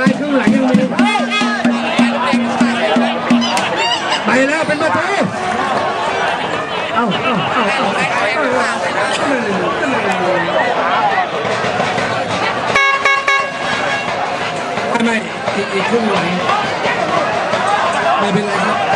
อะไรข้างหลังยังมีไปแล้วเป็นประตูเอ้าเอ้าเอ้าเอ้าไม่ไม่อีกครึ่งหลังไม่เป็นไรครับ